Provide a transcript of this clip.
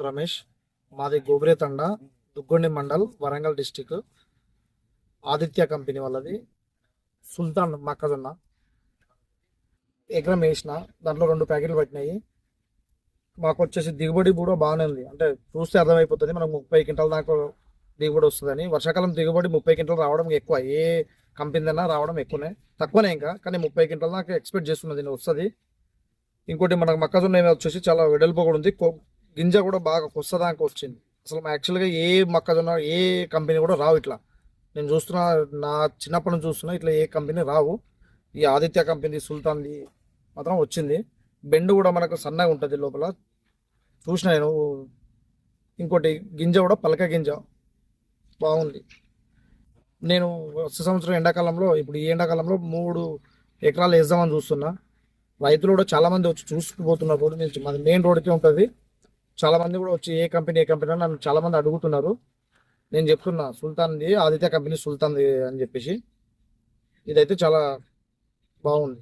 రమేష్ మాది Gobare Thanda Duggondi mandal Warangal district. Aditya company వాళ్ళది. సుల్తాన్ మక్కజొన్న ఎకరం వేసిన దాంట్లో రెండు ప్యాకెట్లు పట్టినాయి. మాకు వచ్చేసి దిగుబడి కూడా బాగానే ఉంది. అంటే చూస్తే అర్థమైపోతుంది మనకు ముప్పై క్వింటాల దాకా దిగుబడి వస్తుందని. వర్షాకాలం దిగుబడి ముప్పై క్వింటాలు రావడం ఎక్కువ. ఏ కంపెనీ అయినా రావడం ఎక్కువనే. తక్కువనే ఇంకా కానీ ముప్పై క్వింటాల దాకా ఎక్స్పెక్ట్ చేస్తున్నది వస్తుంది. ఇంకోటి మనకు మొక్కజొన్న వచ్చేసి చాలా వెడల్పు కూడా ఉంది. గింజ కూడా బాగా కొస్తదాకా వచ్చింది. అసలు యాక్చువల్గా ఏ మొక్కజొన్న ఏ కంపెనీ కూడా రావు ఇట్లా. నేను చూస్తున్నా నా చిన్నప్పటి నుంచి చూస్తున్నా ఇట్లా ఏ కంపెనీ రావు. ఈ ఆదిత్య కంపెనీ సుల్తాన్ది మాత్రం వచ్చింది. బెండ్ కూడా మనకు సన్నగా ఉంటుంది లోపల. చూసిన నేను. ఇంకోటి గింజ కూడా పలక గింజ. బాగుంది. నేను వచ్చే సంవత్సరం ఎండాకాలంలో ఇప్పుడు ఈ ఎండాకాలంలో మూడు ఎకరాలు వేద్దామని చూస్తున్నా. రైతులు కూడా చాలామంది వచ్చి చూసుకుపోతున్నారు రోడ్డు నుంచి. మాది మెయిన్ రోడ్డుకే ఉంటుంది. చాలా మంది కూడా వచ్చి ఏ కంపెనీ ఏ కంపెనీ అని నన్ను చాలా మంది అడుగుతున్నారు. నేను చెప్తున్నా సుల్తాన్ది ఆదిత్య కంపెనీ సుల్తాన్ది అని చెప్పేసి. ఇదైతే చాలా బాగుంది.